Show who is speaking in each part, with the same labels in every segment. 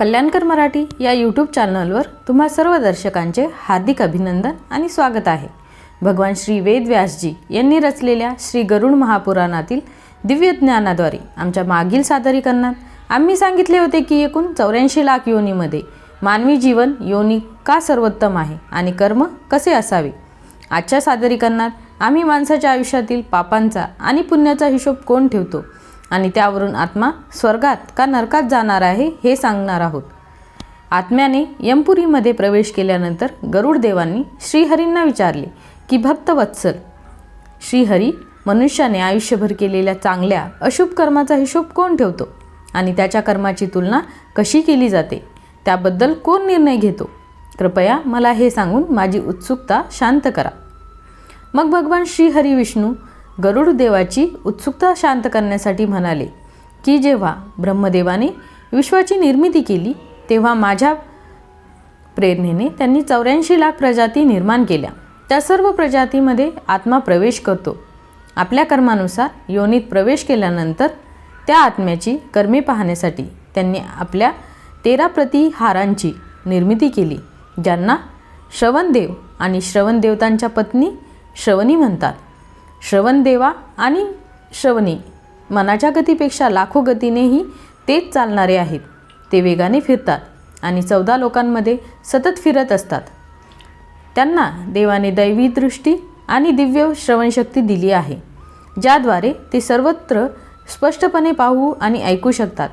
Speaker 1: कल्याणकर मराठी या यूट्यूब चॅनलवर तुम्हा सर्व दर्शकांचे हार्दिक अभिनंदन आणि स्वागत आहे. भगवान श्री वेदव्यासजी यांनी रचलेल्या श्री गरुड महापुराणातील दिव्य ज्ञानाद्वारे आमच्या मागील सादरीकरणात आम्ही सांगितले होते की एकूण चौऱ्याऐंशी लाख योनीमध्ये मानवी जीवन योनी का सर्वोत्तम आहे आणि कर्म कसे असावे? आजच्या सादरीकरणात आम्ही माणसाच्या आयुष्यातील पापांचा आणि पुण्याचा हिशोब कोण ठेवतो? आणि त्यावरून आत्मा स्वर्गात का नरकात जाणार आहे हे सांगणार आहोत. आत्म्याने यमपुरीमध्ये प्रवेश केल्यानंतर गरुड देवांनी श्रीहरींना विचारले की भक्त वत्सल श्रीहरी मनुष्याने आयुष्यभर केलेल्या चांगल्या अशुभ कर्माचा हिशोब कोण ठेवतो आणि त्याच्या कर्माची तुलना कशी केली जाते? त्याबद्दल कोण निर्णय घेतो? कृपया मला हे सांगून माझी उत्सुकता शांत करा. मग भगवान श्रीहरी विष्णू गरुड देवाची उत्सुकता शांत करण्यासाठी म्हणाले की जेव्हा ब्रह्मदेवाने विश्वाची निर्मिती केली तेव्हा माझ्या प्रेरणेने त्यांनी चौऱ्याऐंशी लाख प्रजाती निर्माण केल्या. त्या सर्व प्रजातीमध्ये आत्मा प्रवेश करतो. आपल्या कर्मानुसार योनीत प्रवेश केल्यानंतर त्या आत्म्याची कर्मे पाहण्यासाठी त्यांनी आपल्या तेरा प्रतिहारांची निर्मिती केली ज्यांना श्रवणदेव आणि श्रवणदेवतांच्या पत्नी श्रवणी म्हणतात. श्रवणदेवा आणि श्रवणी मनाच्या गतीपेक्षा लाखो गतीनेही तेच चालणारे आहेत. ते वेगाने फिरतात आणि चौदा लोकांमध्ये सतत फिरत असतात. त्यांना देवाने दैवी दृष्टी आणि दिव्य श्रवणशक्ती दिली आहे ज्याद्वारे ते सर्वत्र स्पष्टपणे पाहू आणि ऐकू शकतात.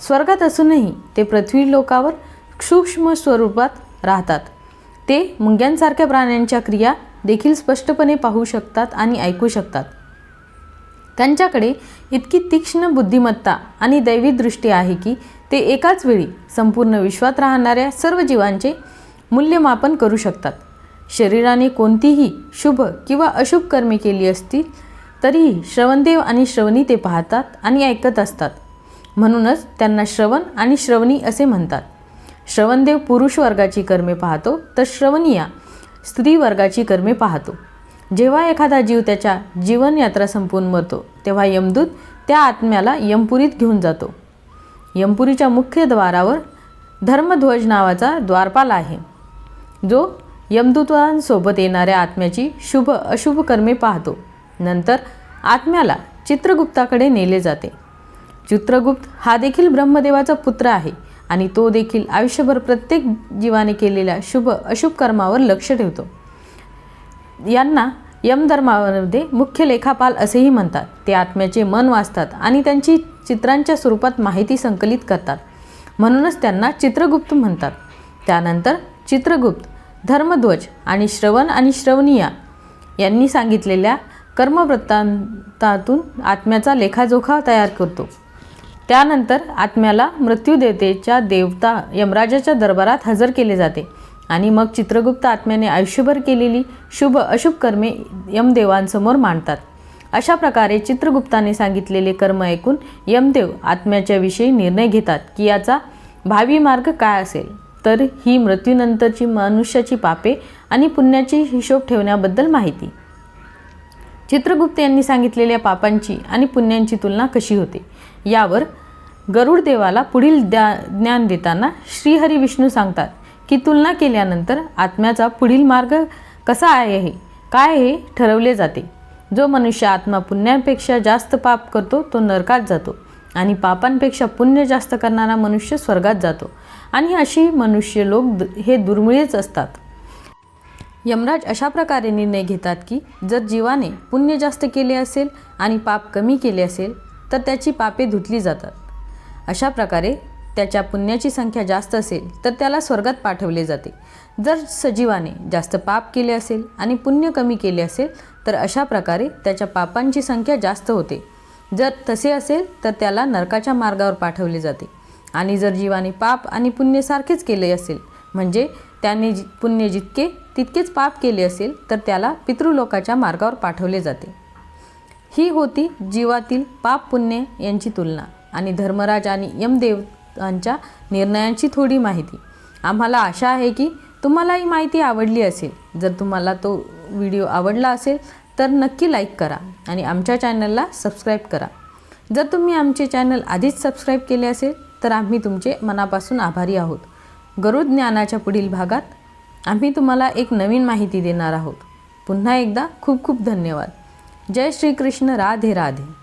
Speaker 1: स्वर्गात असूनही ते पृथ्वी लोकावर सूक्ष्म स्वरूपात राहतात. ते मुंग्यांसारख्या प्राण्यांच्या क्रिया देखील स्पष्टपणे पाहू शकतात आणि ऐकू शकतात. त्यांच्याकडे इतकी तीक्ष्ण बुद्धिमत्ता आणि दैवी दृष्टी आहे की ते एकाच वेळी संपूर्ण विश्वात राहणाऱ्या सर्व जीवांचे मूल्यमापन करू शकतात. शरीराने कोणतीही शुभ किंवा अशुभ कर्मे केली असतील तरीही श्रवणदेव आणि श्रवणी ते पाहतात आणि ऐकत असतात. म्हणूनच त्यांना श्रवण आणि श्रवणी असे म्हणतात. श्रवणदेव पुरुष वर्गाची कर्मे पाहतो तर श्रवणीया स्त्री वर्गाची कर्मे पाहतो. जेव्हा एखादा जीव त्याच्या जीवनयात्रा संपवून मरतो तेव्हा यमदूत त्या आत्म्याला यमपुरीत घेऊन जातो. यमपुरीच्या मुख्य द्वारावर धर्मध्वज नावाचा द्वारपाल आहे. जो यमदूतांसोबत येणाऱ्या आत्म्याची शुभ अशुभ कर्मे पाहतो. नंतर आत्म्याला चित्रगुप्ताकडे नेले जाते. चित्रगुप्त हा देखील ब्रह्मदेवाचा पुत्र आहे. आणि तो देखील आयुष्यभर प्रत्येक जीवाने केलेल्या शुभ अशुभ कर्मावर लक्ष ठेवतो. यांना यमधर्मामध्ये मुख्य लेखापाल असेही म्हणतात. ते आत्म्याचे मन वाचतात आणि त्यांची चित्रांच्या स्वरूपात माहिती संकलित करतात. म्हणूनच त्यांना चित्रगुप्त म्हणतात. त्यानंतर चित्रगुप्त धर्मध्वज आणि श्रवण आणि श्रवणीया यांनी सांगितलेल्या कर्मवृत्तांतातून आत्म्याचा लेखाजोखा तयार करतो. त्यानंतर आत्म्याला मृत्यूदेवतेच्या देवता यमराजाच्या दरबारात हजर केले जाते. आणि मग चित्रगुप्त आत्म्याने आयुष्यभर केलेली शुभ अशुभ कर्मे यमदेवांसमोर मांडतात. अशा प्रकारे चित्रगुप्ताने सांगितलेले कर्म ऐकून यमदेव आत्म्याच्या विषयी निर्णय घेतात की याचा भावी मार्ग काय असेल? तर ही मृत्यूनंतरची मनुष्याची पापे आणि पुण्याची हिशोब ठेवण्याबद्दल माहिती. चित्रगुप्त यांनी सांगितलेल्या पापांची आणि पुण्यांची तुलना कशी होते? यावर गरुड देवाला पुढील द्या ज्ञान देताना श्रीहरी विष्णू सांगतात की तुलना केल्यानंतर आत्म्याचा पुढील मार्ग कसा आहे हे काय हे ठरवले जाते. जो मनुष्य आत्मा पुण्यापेक्षा जास्त पाप करतो तो नरकात जातो आणि पापांपेक्षा पुण्य जास्त करणारा मनुष्य स्वर्गात जातो आणि अशी मनुष्य लोक द- हे दुर्मिळेच असतात. यमराज अशा प्रकारे निर्णय घेतात की जर जीवाने पुण्य जास्त केले असेल आणि पाप कमी केले असेल तर त्याची पापे धुतली जातात. अशा प्रकारे त्याच्या पुण्याची संख्या जास्त असेल तर त्याला स्वर्गात पाठवले जाते. जर सजीवाने जास्त पाप केले असेल आणि पुण्य कमी केले असेल तर अशा प्रकारे त्याच्या पापांची संख्या जास्त होते. जर तसे असेल तर त्याला नरकाच्या मार्गावर पाठवले जाते. आणि जर जीवाने पाप आणि पुण्य सारखेच केले असेल म्हणजे त्याने जि- पुण्य जितके तितकेच पाप केले असेल तर त्याला पितृलोकाच्या मार्गावर पाठवले जाते. ही होती जीवातील पाप पुण्य यांची तुलना. आणि धर्मराज आणि यमदेवांच्या निर्णयांची थोडी माहिती. आम्हाला आशा आहे की तुम्हाला ही माहिती आवडली असेल. जर तुम्हाला तो व्हिडिओ आवडला असेल तर नक्की लाईक करा आणि आमच्या चॅनलला सबस्क्राईब करा. जर तुम्ही आमचे चॅनल आधीच सबस्क्राईब केले असेल तर आम्ही तुमचे मनापासून आभारी आहोत. गरुड ज्ञानाच्या पुढील भागात आम्ही तुम्हाला एक नवीन माहिती देणार आहोत. पुन्हा एकदा खूप खूप धन्यवाद. जय श्रीकृष्ण. राधे राधे.